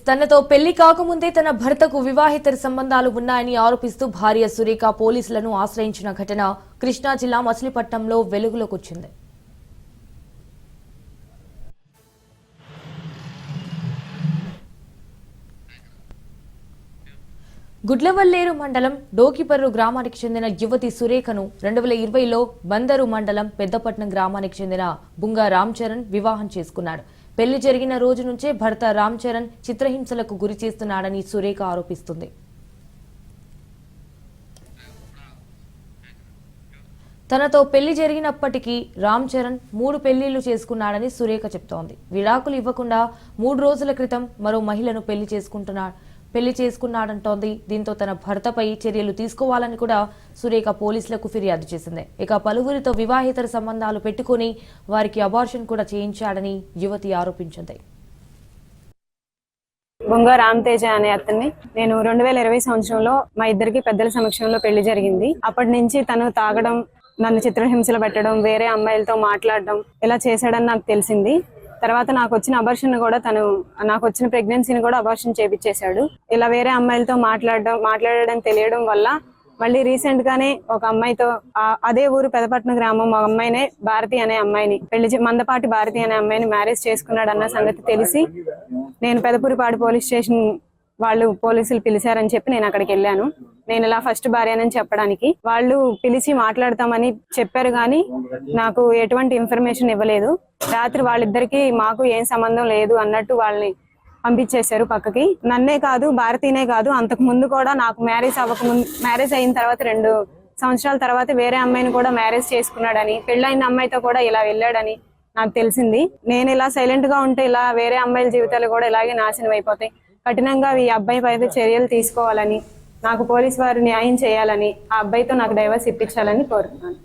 తనతో పెళ్ళి కాకముందే తన భర్తకు వివాహేతర సంబంధాలు ఉన్నాయని ఆరోపిస్తూ భార్య సురేఖ పోలీసులను ఆశ్రయించిన ఘటన కృష్ణా జిల్లా మచిలీపట్నంలో వెలుగులోకి వచ్చింది గుడ్లవల్లేరు మండలం డోకిపర్రు గ్రామానికి చెందిన యువతి సురేఖను రెండు వేల ఇరవైలో బందరు మండలం పెద్దపట్నం గ్రామానికి చెందిన బుంగా రామ్ చరణ్ వివాహం చేసుకున్నాడు. పెళ్ళి జరిగిన రోజు నుంచే భర్త రామ్ చరణ్ చిత్రహింసలకు గురి చేస్తున్నాడని సురేఖ ఆరోపిస్తుంది. తనతో పెళ్ళి జరిగినప్పటికీ రామ్ చరణ్ మూడు పెళ్ళిళ్ళు చేసుకున్నాడని సురేఖ చెప్తోంది. విడాకులు ఇవ్వకుండా మూడు రోజుల క్రితం మరో మహిళను పెళ్ళి చేసుకుంటున్నాడు పెళ్ళి చేసుకున్నాడంటోంది. దీంతో తన భర్తపై చర్యలు తీసుకోవాలని కూడా సురేఖ పోలీసులకు ఫిర్యాదు చేసింది. ఇక పలువురితో వివాహేతర సంబంధాలు పెట్టుకుని వారికి అబార్షన్ కూడా చేయించాడని యువతి ఆరోపించింది. బొంగ రామ్ తేజ అనే అతన్ని నేను రెండు వేల ఇరవై సంవత్సరంలో మా ఇద్దరికి పెద్దల సమక్షంలో పెళ్ళి జరిగింది. అప్పటి నుంచి తను తాగడం నన్ను చిత్రహింసలు పెట్టడం వేరే అమ్మాయిలతో మాట్లాడడం ఇలా చేశాడని నాకు తెలిసింది. తర్వాత నాకు వచ్చిన అబర్షన్ కూడా తను నాకు వచ్చిన ప్రెగ్నెన్సీని కూడా అబర్షన్ చేపించేశాడు ఇలా వేరే అమ్మాయిలతో మాట్లాడడం మాట్లాడడం తెలియడం వల్ల మళ్ళీ రీసెంట్ గానే ఒక అమ్మాయితో అదే ఊరు పెదపట్నం గ్రామం ఒక అమ్మాయినే భారతి అనే అమ్మాయిని పెళ్ళి చే- మందపాటి భారతి అనే అమ్మాయిని మ్యారేజ్ చేసుకున్నాడు అన్న సంగతి తెలిసి నేను పెదపూరిపాడు పోలీస్ స్టేషన్ వాళ్ళు పోలీసులు పిలిచారని చెప్పి నేను అక్కడికి వెళ్ళాను. నేను ఇలా ఫస్ట్ భార్యనని చెప్పడానికి. వాళ్ళు పిలిచి మాట్లాడతామని చెప్పారు కానీ నాకు ఎటువంటి ఇన్ఫర్మేషన్ ఇవ్వలేదు. రాత్రి వాళ్ళిద్దరికి మాకు ఏం సంబంధం లేదు అన్నట్టు వాళ్ళని పంపించేశారు పక్కకి. నన్నే కాదు భారతీనే కాదు అంతకు ముందు కూడా నాకు మ్యారేజ్ అవ్వక ముందు మ్యారేజ్ అయిన తర్వాత రెండు సంవత్సరాల తర్వాత వేరే అమ్మాయిని కూడా మ్యారేజ్ చేసుకున్నాడని పెళ్ళైన అమ్మాయితో కూడా ఇలా వెళ్ళాడని నాకు తెలిసింది. నేను ఇలా సైలెంట్గా ఉంటే ఇలా వేరే అమ్మాయిల జీవితాలు కూడా ఇలాగే నాశనం అయిపోతాయి. కఠినంగా ఈ అబ్బాయి పై చర్యలు తీసుకోవాలని నాకు పోలీస్ వారు న్యాయం చేయాలని ఆ అబ్బాయితో నాకు డైవర్స్ ఇప్పించాలని కోరుతున్నాను.